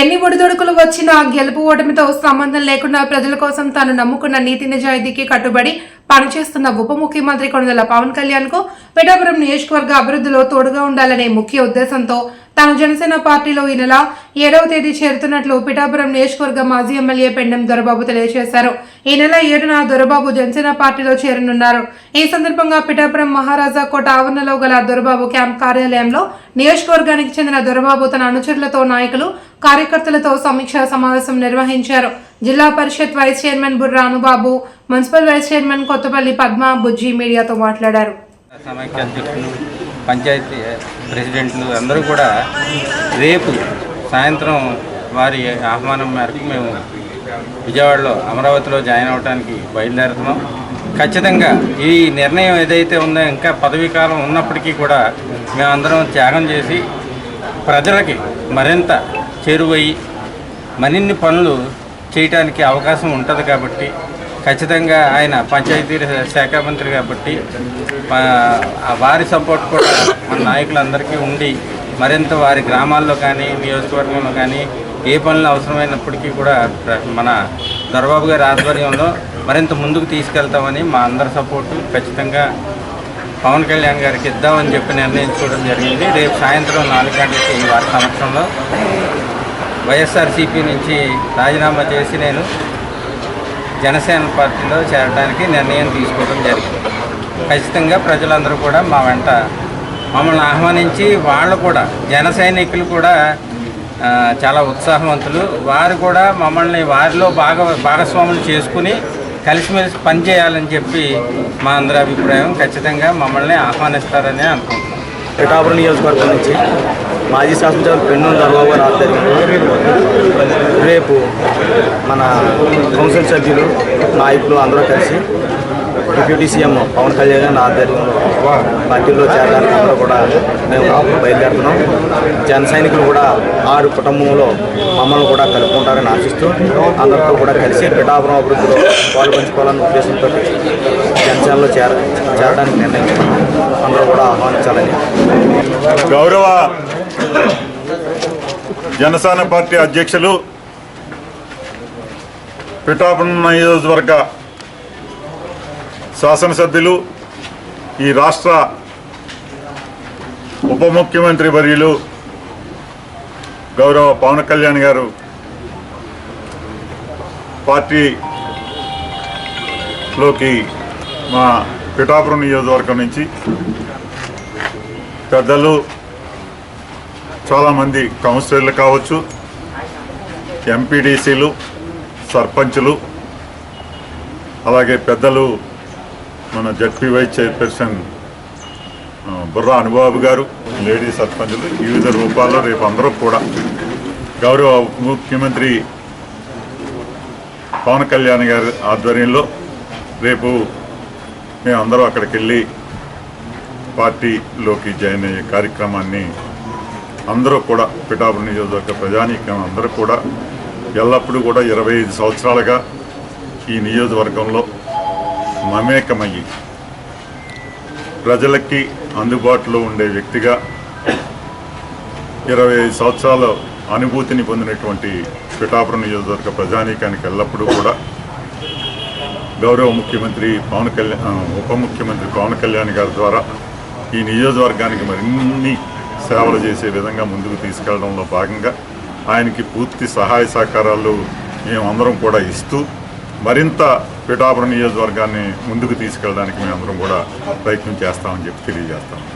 ఎన్ని ఒడిదొడుకులు వచ్చినా గెలుపు ఓటమితో సంబంధం లేకుండా ప్రజల కోసం తాను నమ్ముకున్న నీతి నిజాయితీకి కట్టుబడి పనిచేస్తున్న ఉప ముఖ్యమంత్రి కొనుదల పవన్ కళ్యాణ్కు పిఠాపురం నియోజకవర్గ అభివృద్ధిలో తోడుగా ఉండాలనే ముఖ్య ఉద్దేశంతో తాను జనసేన పార్టీలో ఈ నెల ఏడవ తేదీ చేరుతున్నట్లు పిఠాపురం నియోజకవర్గ మాజీ ఎమ్మెల్యే పెండెం దొరబాబు తెలియజేశారు. ఈ నెల ఏడున దొరబాబు జనసేన పార్టీలో చేరనున్నారు. ఈ సందర్భంగా పిఠాపురం మహారాజా కోట ఆవరణలో గల దొరబాబు క్యాంప్ కార్యాలయంలో నియోజకవర్గానికి చెందిన దొరబాబు తన అనుచరులతో నాయకులు కార్యకర్తలతో సమీక్షా సమావేశం నిర్వహించారు. Zilla Parishad vice chairman Burra Anubabu municipal vice chairman Kothapalli Padma Bujji మీడియాతో మాట్లాడారు. అధ్యక్షులు పంచాయతీ ప్రెసిడెంట్లు అందరూ కూడా రేపు సాయంత్రం వారి ఆహ్వానం మేరకు మేము విజయవాడలో అమరావతిలో జాయిన్ అవడానికి బయలుదేరుతున్నాం. ఖచ్చితంగా ఈ నిర్ణయం ఏదైతే ఉందో ఇంకా పదవీ కాలం ఉన్నప్పటికీ కూడా మేమందరం త్యాగం చేసి ప్రజలకి మరింత చేరువై మరిన్ని పనులు చేయటానికి అవకాశం ఉంటుంది కాబట్టి ఖచ్చితంగా ఆయన పంచాయతీ శాఖ మంత్రి కాబట్టి వారి సపోర్ట్ కూడా మన నాయకులందరికీ ఉండి మరింత వారి గ్రామాల్లో కానీ నియోజకవర్గంలో కానీ ఏ పనులు అవసరమైనప్పటికీ కూడా మన దొరబాబు గారి ఆధ్వర్యంలో మరింత ముందుకు తీసుకెళ్తామని మా అందరి సపోర్టు ఖచ్చితంగా పవన్ కళ్యాణ్ గారికి ఇద్దామని చెప్పి నిర్ణయించుకోవడం జరిగింది. రేపు సాయంత్రం నాలుగు గంటలకి వారి సమక్షంలో వైఎస్ఆర్సీపీ నుంచి రాజీనామా చేసి నేను జనసేన పార్టీలో చేరడానికి నిర్ణయం తీసుకోవడం జరిగింది. ఖచ్చితంగా ప్రజలందరూ కూడా మా వెంట మమ్మల్ని ఆహ్వానించి వాళ్ళు కూడా జన సైనికులు కూడా చాలా ఉత్సాహవంతులు. వారు కూడా మమ్మల్ని వారిలో భాగ భాగస్వాములు చేసుకుని కలిసిమెలిసి పనిచేయాలని చెప్పి మా అందరి అభిప్రాయం. ఖచ్చితంగా మమ్మల్ని ఆహ్వానిస్తారని అనుకుంటున్నాం. పిఠాపురం నియోజకవర్గం నుంచి మాజీ శాసనసభ్యులు పెన్ను దర్బాబు గారు ఆధ్వర్యంలో రేపు మన కౌన్సిల్ సభ్యులు నాయకులు అందరూ కలిసి డిప్యూటీ సీఎం పవన్ కళ్యాణ్ గారి ఆధ్వర్యంలో పార్టీలో చేరడానికి అందరూ కూడా మేము బయలుదేరుతున్నాం. జన సైనికులు కూడా ఆరు కుటుంబంలో మమ్మల్ని కూడా కలుపుకుంటారని ఆశిస్తూ అందరితో కూడా కలిసి పిఠాపురం అభివృద్ధిలో పాలు పంచుకోవాలన్న ఉద్దేశంతో జనసేనలో చేర చేరడానికి నిర్ణయించుకున్నాం. అందరూ కూడా ఆహ్వానించాలని. గౌరవ జనసేన పార్టీ అధ్యక్షులు పిఠాపురం నియోజకవర్గ శాసనసభ్యులు ఈ రాష్ట్ర ఉప ముఖ్యమంత్రి వర్యులు గౌరవ పవన్ కళ్యాణ్ గారు పార్టీలోకి మా పిఠాపురం నియోజకవర్గం నుంచి పెద్దలు చాలామంది కౌన్సిలర్లు కావచ్చు ఎంపీడీసీలు సర్పంచులు అలాగే పెద్దలు మన జడ్పీవై చైర్పర్సన్ ఆ, బుర్రా అనుబాబు గారు లేడీ సర్పంచులు వివిధ రూపాల్లో రేపు అందరూ కూడా గౌరవ ముఖ్యమంత్రి పవన్ కళ్యాణ్ గారి ఆధ్వర్యంలో రేపు మేమందరం అక్కడికి వెళ్ళి పార్టీలోకి జాయిన్ అయ్యే కార్యక్రమాన్ని అందరూ కూడా పిఠాపురం నియోజకవర్గ ప్రజానీకం అందరూ కూడా ఎల్లప్పుడూ కూడా ఇరవై ఐదు సంవత్సరాలుగా ఈ నియోజకవర్గంలో మమేకమయ్యి ప్రజలకి అందుబాటులో ఉండే వ్యక్తిగా ఇరవై ఐదు సంవత్సరాల అనుభూతిని పొందినటువంటి పిఠాపురం నియోజకవర్గ ప్రజానీకానికి ఎల్లప్పుడూ కూడా గౌరవ ముఖ్యమంత్రి పవన్ కళ్యాణ్ ఉప ముఖ్యమంత్రి పవన్ కళ్యాణ్ గారి ద్వారా ఈ నియోజకవర్గానికి మరిన్ని సేవలు చేసే విధంగా ముందుకు తీసుకెళ్ళడంలో భాగంగా ఆయనకి పూర్తి సహాయ సహకారాలు మేమందరం కూడా ఇస్తూ మరింత పిఠాపురం నియోజకవర్గాన్ని ముందుకు తీసుకెళ్ళడానికి మేమందరం కూడా ప్రయత్నం చేస్తామని చెప్పి తెలియజేస్తాము